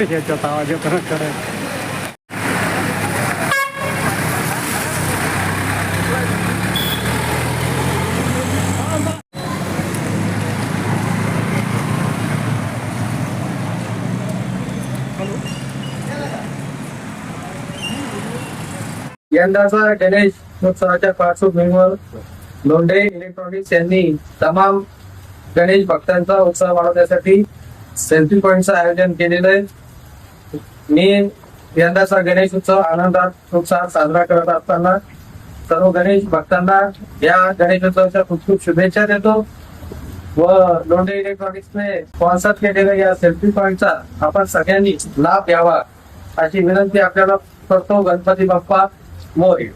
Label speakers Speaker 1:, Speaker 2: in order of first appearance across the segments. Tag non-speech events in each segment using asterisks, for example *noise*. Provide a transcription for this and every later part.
Speaker 1: याच्यात आवाज येतो ना खरं
Speaker 2: यंदाचा गणेश उत्सवाच्या पार्श्वभूमीवर लोंढे इलेक्ट्रॉनिक्स यांनी तमाम गणेश भक्तांचा उत्साह वाढवण्यासाठी सेल्फी पॉईंटचं आयोजन केलेलं आहे. मी यंदाचा गणेश उत्सव आनंदात उत्साहात साजरा करत असताना सर्व गणेश भक्तांना या गणेश उत्सवाच्या खूप खूप शुभेच्छा देतो. व लोंढे इलेक्ट्रॉनिक्सने स्पॉन्सर केलेल्या या सेल्फी पॉईंटचा आपण सगळ्यांनी लाभ घ्यावा अशी विनंती आपल्याला करतो. गणपती बाप्पा मोरे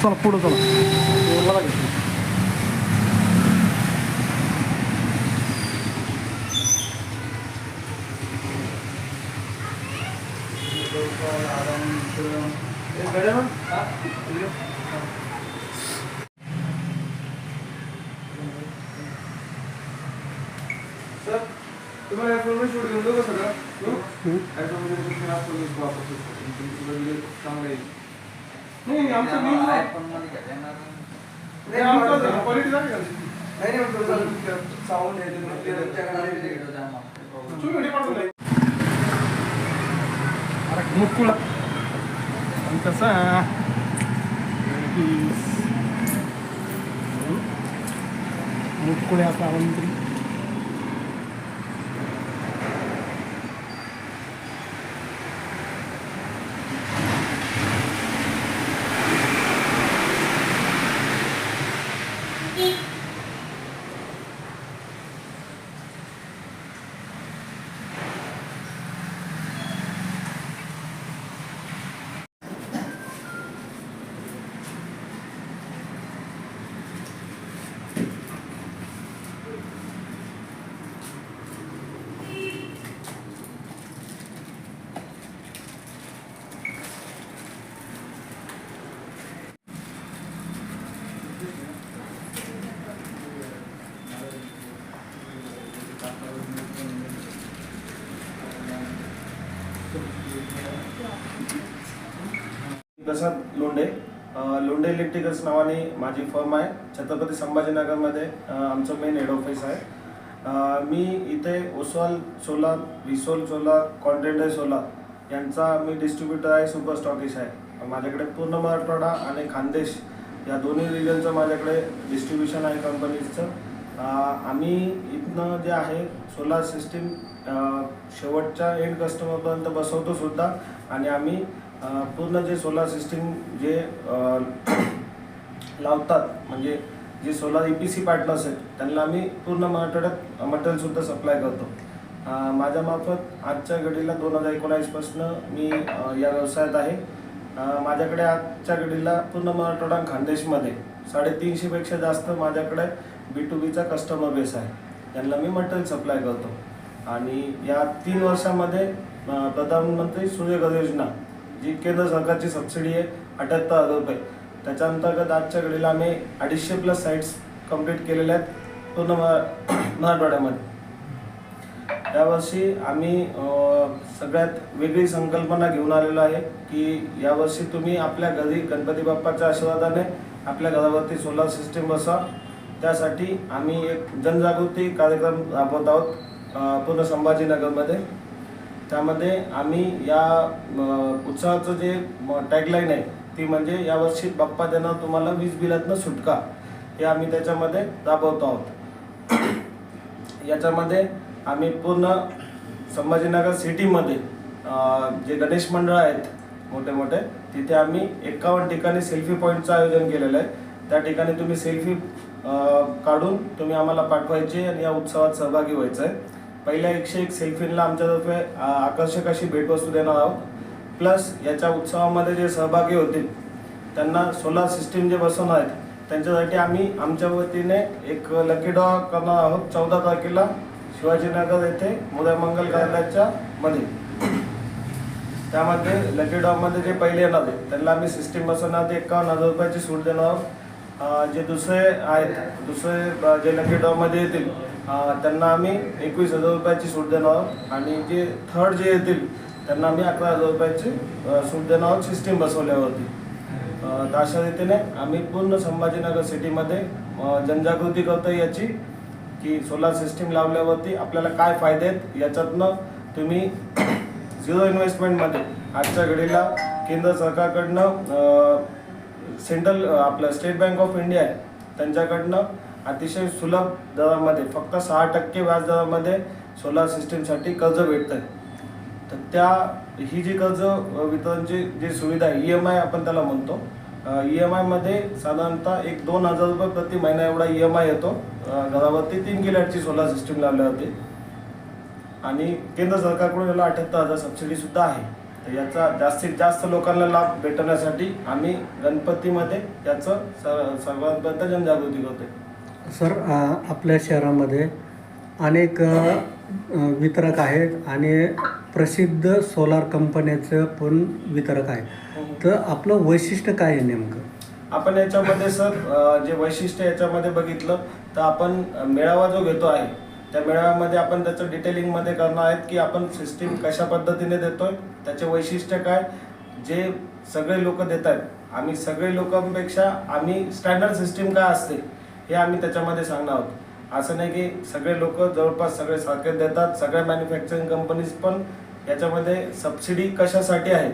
Speaker 1: हो चला पुढं चला
Speaker 3: तुम्हाला ऍपलमध्ये शूट घेऊन देऊ का सगळं ऍपलमध्ये तुम्ही ऍपलमध्ये वापरतो तुमचं चांगलं येईल नाही आमचं न्यूज नाही आमचं क्वालिटी झाली. का? साऊंड आहे तुम्ही व्हिडिओ पाठवलाय
Speaker 1: अरे मुकुळा आणि कसा
Speaker 4: प्रसाद लोंडे लोंडे इलेक्ट्रिकल्स नावाने माझी फर्म आहे. छत्रपती संभाजीनगरमध्ये आमचं मेन हेड ऑफिस आहे. मी इथे ओसवाल सोलार विसोल सोलार कॉन्टेंडर सोलार यांचा मी डिस्ट्रीब्युटर आहे सुपर स्टॉकिश आहे. माझ्याकडे पूर्ण मराठवाडा आणि खानदेश या दोन्ही रिजनचं माझ्याकडे डिस्ट्रीब्युशन आहे कंपनीचं आम्ही इथनं जे आहे सोलार सिस्टीम शेवटच्या एंड कस्टमरपर्यंत बसवतो सुद्धा. आणि आम्ही पूर्ण जे सोलार सिस्टीम जे *coughs* लावतात म्हणजे जे solar E P C partners आहेत त्यांना आम्ही पूर्ण मराठवाड्यात मटेरियलसुद्धा सप्लाय करतो. माझ्यामार्फत आजच्या घडीला दोन हजार एकोणावीसपासून मी या व्यवसायात आहे. माझ्याकडे आजच्या घडीला पूर्ण मराठवाडा खानदेशमध्ये साडेतीनशेपेक्षा जास्त माझ्याकडे बी टू बीचा कस्टमर बेस आहे. त्यांना मी मटेरियल सप्लाय करतो. आणि या तीन वर्षामध्ये प्रधानमंत्री सूर्यघर योजना जी केंद्र सरकारची सबसिडी आहे अठ्याहत्तर हजार रुपये. त्याच्या अंतर्गत आजच्या घडीला आम्ही अडीचशे प्लस साईट्स कंप्लीट केलेल्या आहेत पूर्ण मराठवाड्यामध्ये. यावर्षी आम्ही सगळ्यात वेगळी संकल्पना घेऊन आलेलो आहे की यावर्षी तुम्ही आपल्या घरी गणपती बाप्पाच्या आशीर्वादाने आपल्या घरावरती सोलार सिस्टीम बसवा. त्यासाठी आम्ही एक जनजागृती कार्यक्रम राबवत आहोत पूर्ण संभाजीनगरमध्ये. त्यामध्ये आम्ही या उत्सवाचं जे टॅगलाईन आहे ती म्हणजे यावर्षी बाप्पा देणार तुम्हाला वीज बिलातनं सुटका हे आम्ही त्याच्यामध्ये राबवतो आहोत. याच्यामध्ये आम्ही पूर्ण संभाजीनगर सिटीमध्ये जे गणेश मंडळ आहेत मोठे मोठे तिथे आम्ही एकावन्न ठिकाणी सेल्फी पॉईंटचं आयोजन केलेलं आहे. त्या ठिकाणी तुम्ही सेल्फी काढून तुम्ही आम्हाला पाठवायचे आणि या उत्सवात सहभागी व्हायचं आहे पहिल्या एकशे एक सेल्फीनला आमच्यातर्फे आकर्षक अशी भेटवस्तू देणार आहोत. प्लस याच्या उत्सवामध्ये जे सहभागी होतील त्यांना सोलार सिस्टीम जे बसवणार आहेत त्यांच्यासाठी आम्ही आमच्या वतीने एक लकी डॉ करणार आहोत चौदा तारखेला शिवाजीनगर येथे उदयमंगल कार्यालयाच्या मध्ये त्यामध्ये लकी डॉमध्ये जे पहिले येणार आहेत त्यांना आम्ही सिस्टीम बसवणार ते एकावन्न हजार रुपयाची सूट देणार आहोत. जे दुसरे आहेत दुसरे जे लकी डॉमध्ये येतील त्यांना आम्ही एकवीस हजार रुपयाची सूट देणार आहोत. आणि जे थर्ड जे येतील त्यांना आम्ही अकरा हजार रुपयाची सूट देणार आहोत सिस्टीम बसवल्यावरती. तर अशा रीतीने आम्ही पूर्ण संभाजीनगर सिटीमध्ये जनजागृती करतो याची की सोलार सिस्टीम लावल्यावरती आपल्याला काय फायदे आहेत याच्यातनं तुम्ही *coughs* झिरो इन्व्हेस्टमेंटमध्ये आजच्या घडीला केंद्र सरकारकडनं सेंट्रल आपलं स्टेट बँक ऑफ इंडिया आहे. त्यांच्याकडनं अतिशय सुलभ दरामध्ये फक्त सहा टक्के व्याज दरामध्ये सोलार सिस्टीमसाठी कर्ज भेटतं आहे तर त्या ही जी कर्ज वितरणची जी सुविधा आहे ई एम आय आपण त्याला म्हणतो. ई एम आयमध्ये साधारणतः एक दोन हजार रुपये प्रति महिना एवढा ई एम आय येतो. घरावरती तीन किलॅटची सोलार सिस्टीम लावल्यावरती आणि केंद्र सरकारकडून याला अठ्याहत्तर हजार सबसिडीसुद्धा आहे. तर याचा जास्तीत जास्त लोकांना लाभ भेटण्यासाठी आम्ही गणपतीमध्ये याचं स- सर्वांपर्यंत जनजागृती करतोय.
Speaker 1: सर आपल्या शहरामध्ये अनेक वितरक आहेत आणि प्रसिद्ध सोलार कंपन्याचं पण वितरक आहे. तर आपलं वैशिष्ट्य काय आहे नेमकं?
Speaker 4: आपण याच्यामध्ये सर जे वैशिष्ट्य याच्यामध्ये बघितलं तर आपण मेळावा जो घेतो आहे त्या मेळाव्यामध्ये आपण त्याचं डिटेलिंगमध्ये करणार आहेत की आपण सिस्टीम कशा पद्धतीने देतोय त्याचे वैशिष्ट्य काय जे सगळे लोक देत आहेत आम्ही सगळे लोकांपेक्षा आम्ही स्टँडर्ड सिस्टीम काय असते हे आम्ही त्याच्यामध्ये सांगणार आहोत. असं नाही की सगळे लोक जवळपास सगळे सारखे देतात सगळ्या मॅन्युफॅक्चरिंग कंपनीज पण याच्यामध्ये सबसिडी कशासाठी आहे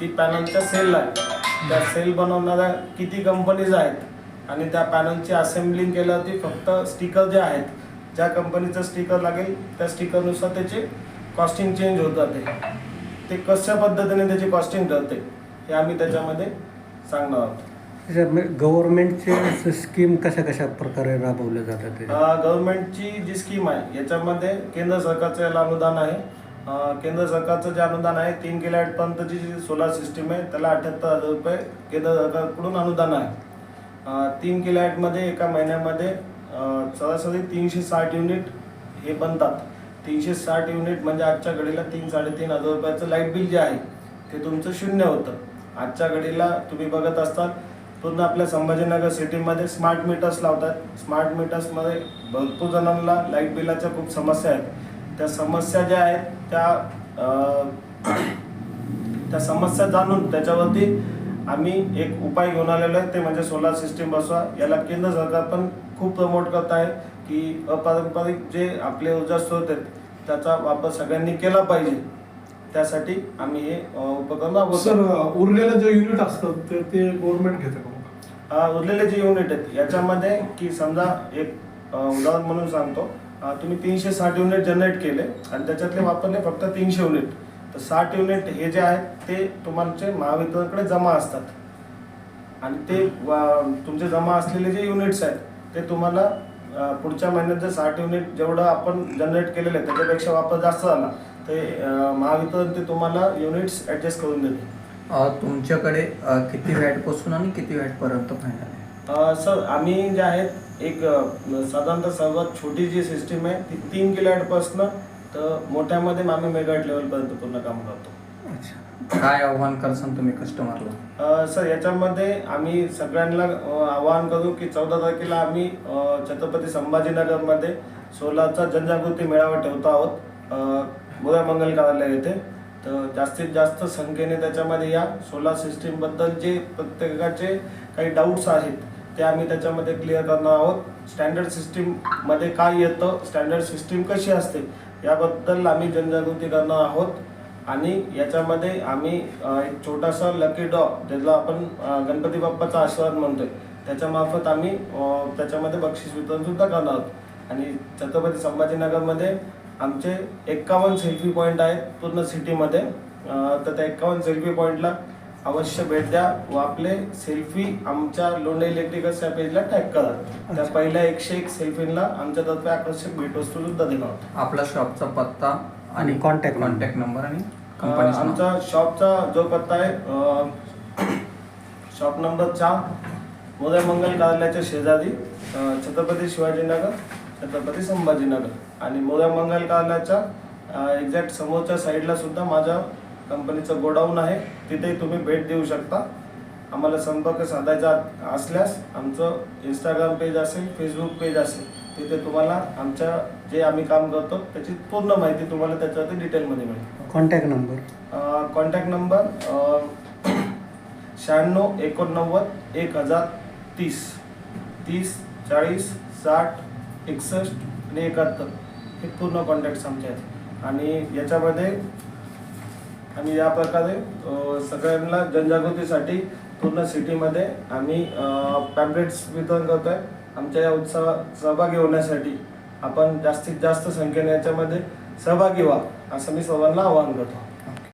Speaker 4: ती पॅनलच्या सेलला आहे. त्या सेल बनवणाऱ्या किती कंपनीज आहेत आणि त्या पॅनलची असेंब्लिंग केल्यावरती फक्त स्टिकर जे आहेत ज्या कंपनीचं स्टिकर लागेल त्या स्टिकरनुसार त्याचे कॉस्टिंग चेंज होत जाते. ते कशा पद्धतीने त्याची कॉस्टिंग ठरते हे आम्ही त्याच्यामध्ये सांगणार आहोत.
Speaker 1: गव्हर्नमेंटचे स्कीम कशा कशा प्रकारे राबवल्या जातात
Speaker 4: गव्हर्नमेंटची जी स्कीम आहे याच्यामध्ये केंद्र सरकारचं याला अनुदान आहे. केंद्र सरकारचं जे अनुदान आहे तीन पर्यंतची जी सोलार सिस्टीम आहे त्याला अठ्याहत्तर हजार रुपये केंद्र सरकारकडून अनुदान आहे. तीन किलोवॅटमध्ये एका महिन्यामध्ये सरासरी तीनशे साठ युनिट हे बनतात. तीनशे साठ युनिट म्हणजे आजच्या घडीला तीन साडेतीन हजार रुपयाचं लाइट बिल जे आहे ते तुमचं शून्य होतं. आजच्या घडीला तुम्ही बघत असतात पूर्ण आपल्या संभाजीनगर सिटीमध्ये स्मार्ट मीटर्स लावतात. स्मार्ट मीटर्समध्ये भरपूर जणांना लाइट बिलाच्या खूप समस्या आहेत. त्या समस्या ज्या आहेत त्या त्या समस्या जाणून त्याच्यावरती आम्ही एक उपाय घेऊन आलेलो आहे ते म्हणजे सोलार सिस्टीम बसवा. याला केंद्र सरकार पण खूप प्रमोट करत आहे की अपारंपरिक जे आपले ऊर्जा स्रोत आहेत त्याचा वापर सगळ्यांनी केला पाहिजे. त्यासाठी आम्ही हे उपक्रम राबवतो.
Speaker 3: सर उरलेलं जे युनिट असतं ते ते गव्हर्नमेंट घेतं
Speaker 4: उरलेले जे युनिट आहेत याच्यामध्ये की समजा एक उदाहरण म्हणून सांगतो. तुम्ही तीनशे साठ युनिट जनरेट केले आणि त्याच्यातले वापरले फक्त तीनशे युनिट तर साठ युनिट हे जे आहेत ते तुमचे महावितरणकडे जमा असतात. आणि ते तुमचे जमा असलेले जे युनिट्स आहेत ते तुम्हाला पुढच्या महिन्यात जर साठ युनिट जेवढं आपण जनरेट केलेलं आहे त्याच्यापेक्षा वापर जास्त झाला ते महावितरण ते तुम्हाला युनिट्स ॲडजस्ट करून देते.
Speaker 5: तुमच्याकडे किती वॅटपासून आणि किती वॅटपर्यंत फायनल आहे?
Speaker 4: सर आम्ही जे आहेत एक साधारणतः सर्वात छोटी जी सिस्टीम आहे ती तीन किलोवॅटपासनं तर मोठ्यामध्ये आम्ही मेगाट लेवलपर्यंत पूर्ण काम करतो.
Speaker 1: अच्छा.
Speaker 5: काय आव्हान करसान तुम्ही कस्टमरला
Speaker 4: अ, सर याच्यामध्ये आम्ही सगळ्यांना अ, आवाहन करू की चौदा तारखेला आम्ही अ, छत्रपती संभाजीनगरमध्ये सोलारचा जनजागृती मेळावा ठेवतो आहोत. अ, बुधा मंगल कार्यालय येथे. तर जास्तीत जास्त संख्येने त्याच्यामध्ये या सोलार सिस्टीमबद्दल जे प्रत्येकाचे काही डाऊट्स आहेत ते आम्ही त्याच्यामध्ये क्लिअर करणार आहोत. स्टँडर्ड सिस्टीममध्ये काय येतं स्टँडर्ड सिस्टीम कशी असते याबद्दल आम्ही जनजागृती करणार आहोत. आणि याच्यामध्ये आम्ही एक छोटासा लकी डॉ ज्याला आपण गणपती बाप्पाचा आशीर्वाद म्हणतोय त्याच्यामार्फत आम्ही त्याच्यामध्ये बक्षीस वितरण सुद्धा करणार आहोत. आणि छत्रपती संभाजीनगरमध्ये आमचे एक्कावन्न सेल्फी पॉईंट आहेत पूर्ण सिटीमध्ये तर त्या एक्कावन्न सेल्फी पॉईंटला अवश्य भेट द्या व आपले सेल्फी आमच्या लोंढे इलेक्ट्रिकल्स या पेजला टॅग करा त्या. पहिल्या एकशे एक सेल्फीला आमच्यातर्फे आकर्षक भेटवस्तू सुद्धा देणार
Speaker 5: आपला शॉपचा पत्ता
Speaker 1: आणि number.
Speaker 5: कॉन्टॅक्ट नंबर आणि.
Speaker 4: आमचा शॉपचा जो पत्ता आहे शॉप नंबर चार उदय मंगल कार्यालयाच्या शेजारी छत्रपती शिवाजीनगर छत्रपती संभाजीनगर आणि मोदय मंगल कार्यालयाच्या एक्झॅक्ट समोरच्या साईडला सुद्धा माझ्या कंपनीचं गोडाऊन आहे तिथे तुम्ही भेट देऊ शकता. आम्हाला संपर्क साधायचा असल्यास आमचं इंस्टाग्राम पेज असेल फेसबुक पेज असेल तिथे तुम्हाला आमच्या जे आम्ही काम करतो त्याची पूर्ण माहिती तुम्हाला त्याच्यावरती डिटेलमध्ये मिळेल.
Speaker 1: कॉन्टॅक्ट नंबर
Speaker 4: कॉन्टॅक्ट नंबर शहाण्णव एकोणनव्वद एक हजार तीस. तीस चाळीस साठ एकसष्ट आणि एकाहत्तर. हे पूर्ण कॉन्टॅक्ट्स आमचे आहेत. आणि याच्यामध्ये आणि या प्रकारे सगळ्यांना जनजागृतीसाठी पूर्ण सिटीमध्ये आम्ही पॅम्पलेट्स वितरण करतो आहे आमच्या या उत्सवात सहभागी होण्यासाठी आपण जास्तीत जास्त संख्येने याच्यामध्ये सहभागी व्हा असं मी सर्वांना आवाहन करतो.